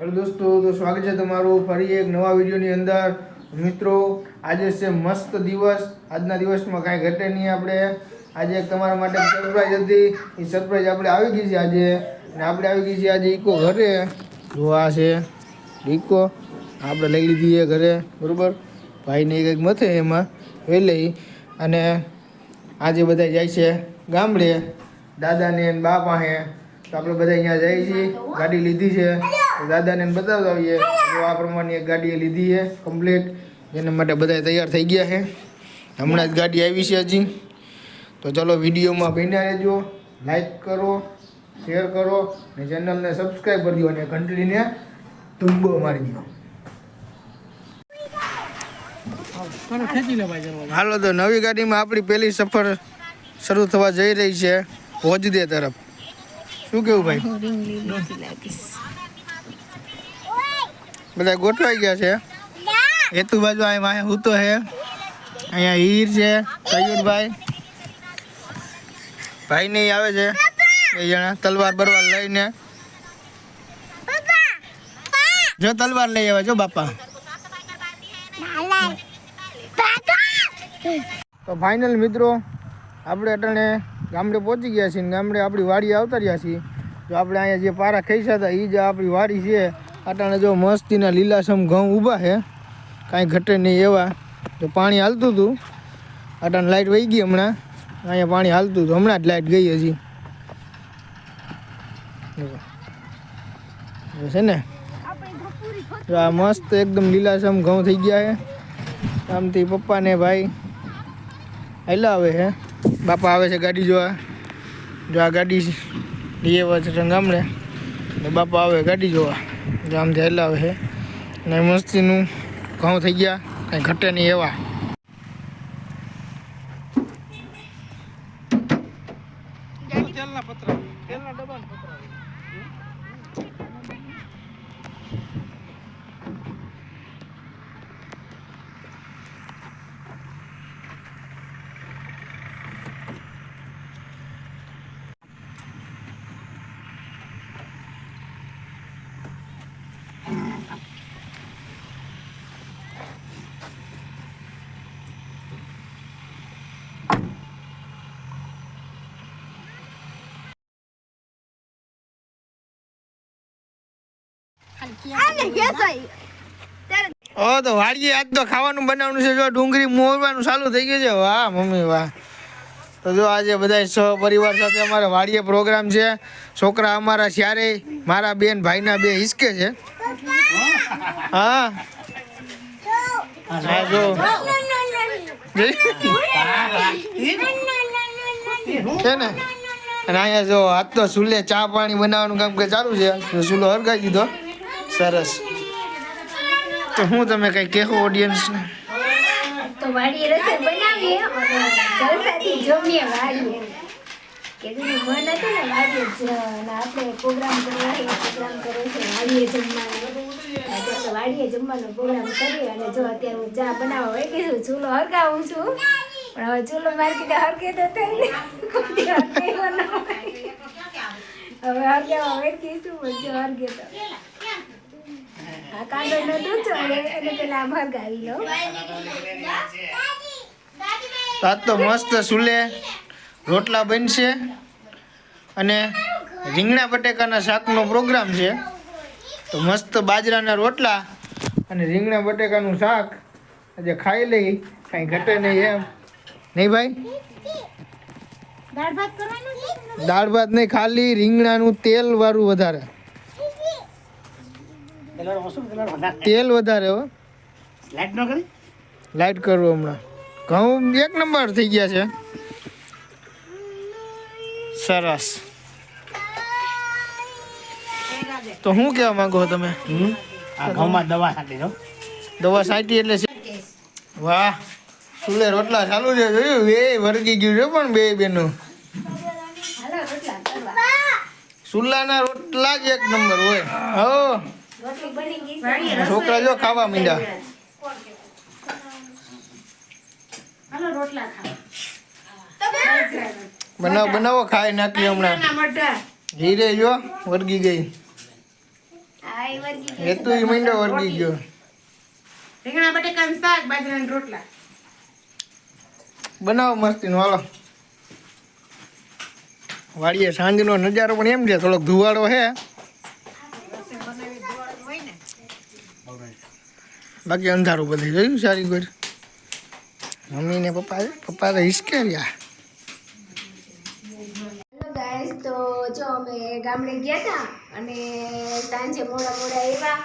Hello દોસ્તો, તો સ્વાગત છે તમારું ફરી એક નવા વિડીયોની અંદર. મિત્રો, આજે છે મસ્ત દિવસ. આજના દિવસમાં કાંઈ ઘટે નહીં આપણે. આજે એક તમારા માટે સરપ્રાઈઝ હતી. એ સરપ્રાઈઝ આપણે આવી ગઈ છે આજે. અને આપણે આવી ગઈ છે આજે ઈકો ઘરે. જો છે ઈકો. આપણે લઈ લીધી છે ઘરે, બરાબર? ભાઈને કંઈક મથે એમાં વેલી અને આજે બધા જાય છે ગામડે. દાદાને બા પાસે તો આપણે બધા અહીંયા જઈએ છીએ. ગાડી લીધી છે. દાદાને બતાવતા આવીએ. તો આ પ્રમાણે એક ગાડી લીધી છે કમ્પ્લીટ જેના માટે બધા તૈયાર થઈ ગયા છે. હમણાં જ ગાડી આવી છે હજી. તો ચલો વિડીયોમાં બન્યા રહેજો. લાઈક કરો શેર કરો અને ચેનલને સબસ્ક્રાઈબ કરી દો અને ઘંટડીને તુંબો મારી દો. હાલો, તો નવી ગાડીમાં આપણી પહેલી સફર શરૂ થવા જઈ રહી છે. ભોજદે તરફ. શું કેવું ભાઈ? બધા ગોઠવાઈ ગયા છે. હેતુ બાજુ અહીંયા હું તો હે. અહીંયા હીર છે કયુરભાઈ ભાઈ નહીં આવે છે. બે જણા તલવાર બરવાર લઈને. જો તલવાર લઈ આવે, જો બાપા. તો ફાઇનલ મિત્રો, આપણે અટાણે ગામડે પહોંચી ગયા છીએ ગામડે આપણી વાડી આવતા રહ્યા છીએ. જો આપણે અહીંયા જે પારા ખાઈ હતા એ જે આપણી વાડી છે. અટાણે જો મસ્તીના લીલાસમ ઘઉં ઊભા છે, કાંઈ ઘટે નહીં એવા. તો પાણી હાલતું હતું. અટાણે લાઇટ વહી ગઈ હમણાં. અહીંયા પાણી હાલતું હતું. હમણાં જ લાઇટ ગઈ હજી. છે ને. જો આ મસ્ત એકદમ લીલાસમ ઘઉં થઈ ગયા છે. આમથી પપ્પા ને ભાઈ હેલા આવે છે. બાપા આવે છે ગાડી જોવા. જો આ ગાડી લઈ આવ્યા છે ગામડે. બાપા આવે ગાડી જોવા. જો ધ્યાન આવે છે. ને મસ્તીનું ઘઉં થઈ ગયા. કંઈ ઘટે નહીં એવા. ઓ તો વાડીએ આજ તો ખાવાનું બનાવવાનું છે. જો ડુંગળી મોરવાનું ચાલુ થઈ ગયું છે. વાહ, મમ્મી, વાહ. તો જો આજે બધા પરિવાર સાથે અમારે વાડીએ પ્રોગ્રામ છે. છોકરા અમારા શ્યારે મારા બેન, ભાઈના બે હિસકે છે. હા. હા, જો. છે ને? અને અહીંયા જો આજ તો ચૂલે ચા પાણી બનાવવાનું કામ કે ચાલુ છે. સુલો હરગાઈ દીધો. સરસ. તો હું તમે કઈ કહેવું ઓડિયન્સને તો વાડીએ રસોઈ જમીએ વાડીએ. કીધું મન હતું ને આપણે પ્રોગ્રામ કરવા પ્રોગ્રામ કરે છે, વાડીએ જમવાનો. વાડીએ જમવાનો પ્રોગ્રામ કરીએ અને જો અત્યારે હું ચા બનાવવા ગઈ છું, ચૂલો હરગાવું છું. પણ હવે ચૂલો મારી કીધે હરગે તો હોય. હવે હરગાવા જો હરગે તો. નો દૂધ પેલા આજ તો મસ્ત સુલે. રોટલા બનશે. અને રીંગણા બટેકાના શાકનો પ્રોગ્રામ છે. તો મસ્ત બાજરાના રોટલા અને રીંગણા બટેકાનું શાક આજે ખાઈ લઈ. કાંઈ ઘટે નહીં એમ. નહીં ભાઈ? દાળ ભાત નહીં ખાલી રીંગણાનું તેલ વાળું વધારે. તેલ વધારે હો. લાઈટ કરવું હમણાં. ઘઉં એક નંબર થઈ ગયા છે. સરસ. તો શું કહેવા માંગો છો તમે? આ ઘઉંમાં દવા છાંટી દો દવા સાઈટી એટલે છે. વાહ. ચૂલે રોટલા ચાલુ છે જોયું? બે વર્ગી ગયું છે પણ બે બેનું. હાલો રોટલા ચૂલાના રોટલા જ એક નંબર હોય. હો. છોકરા જો ખાવા મીંડા. હાલો બનાવો બનાવો ખાઈ નાખી હમણાં. હીરે જો વર્ગી ગઈ. ગયો એ છે. તો એ મહિનો વર્ગી. ગયો. રીંગણા બટેકાનું શાક બાજરાના રોટલા. બનાવો મસ્તીનું હાલો. વાડીએ સાંજનો નજારો પણ એમ છે થોડોક ધુવાડો છે. બાકી અંધારું બધી જોયું સારી ઘર મમ્મી ને પપ્પા પપ્પા તો હિસકે રહ્યા. ગાઈસ તો જો અમે ગામડે ગયા હતા અને સાંજે મોડા મોડા આવ્યા.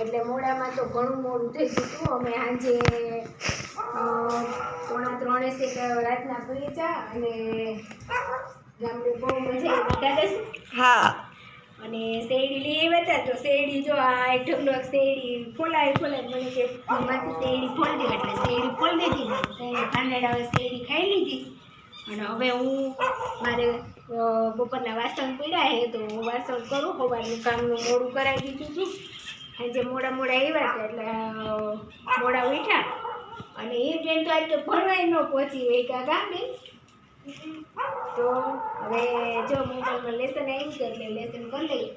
એટલે મોડામાં તો ઘણું મોડું થઈ ગયું હતું. અમે સાંજે પોણા ત્રણે સેક રાતના પહોંચ્યા અને ગામડે બહુ મજા આવી. હા. અને શેરડી લઈ આવ્યા હતા તો શેરડી જો આ આઈટમનો શેરડી ફોલાય ફોલાય મને કે માથી શેરડી ફોલી દીધી એટલે શેરડી ફોલ દીધી એને કાંદડા શેરડી ખાઈ લીધી. અને હવે હું મારે બપોરના વાસણ પીડ્યા છે તો હું વાસણ કરું સવારનું કામનું મોડું કરાવી દીધું છું. આજે મોડા મોડા આવ્યા હતા એટલે મોડા ઉઠ્યા. અને એ ટ્રેન તો આજ ભણવાય ન પહોંચી હોય કાકા બેન તો હવે જો મોબાઈલમાં લેસન આવ્યું છે એટલે લેસન કરી લઈએ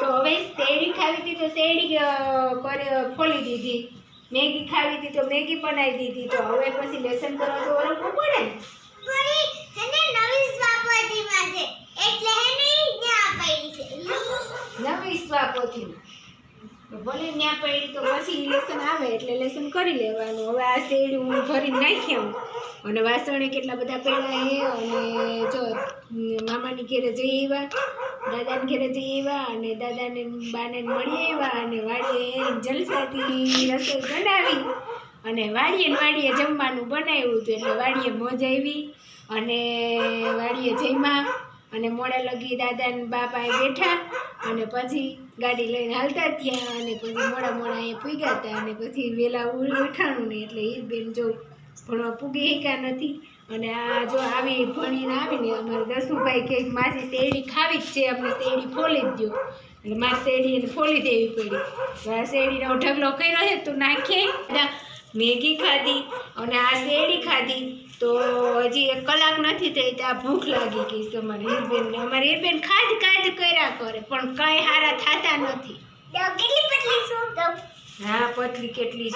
તો હવે શેરડી ખાવી હતી તો શેરડી ખોલી દીધી. મેગી ખાવી હતી તો મેગી બનાવી દીધી. તો હવે પછી લેસન કરવા તો ઓળખવું પડે નવી સ્વાપોથી તો ભલે ત્યાં પડી તો પછી લેસન આવે એટલે લેસન કરી લેવાનું. હવે આ શેરડી હું ભરી નાખી આવું. અને વાસણે કેટલા બધા છે? અને જો, મામાની ઘેરે જઈ આવ્યા દાદાને ઘેરે જઈ આવ્યા અને દાદાને બાને મળી આવ્યા અને વાડીએ જલસાથી રસોઈ બનાવી, અને વાડીએ વાડીએ જમવાનું બનાવ્યું હતું, એટલે વાડીએ મોજ આવી, અને વાડીએ જમ્યા, અને મોડા લગી દાદા ને બાપા બેઠા, અને પછી ગાડી લઈને હાલતા થયા અને પછી મોડા મોડા એ પૂગ્યા હતા, અને પછી વહેલા ઉઠાણું ને એટલે એ બેન જો ભણવા પૂગી શક્યા નથી. અને આ જો આવી ભણીને આવીને અમારે દસુભાઈ કે માસી શેરડી ખાવી જ છે અમને શેરડી ફોલી જ દો એટલે મારી શેરડી એને ફોલી દેવી પડી. આ શેરડીનો ઢગલો કર્યો છે તો નાખીએ મેગી ખાધી અને આ શેરડી ખાધી. તો હજી એક કલાક નથી થઈ ત્યાં ભૂખ લાગી ગઈ છે અમારી હીરબેનને અમારી હીરબેન ખાજ ખાજ કર્યા કરે પણ કાંઈ હારા થતા નથી. હા પતલી કેટલી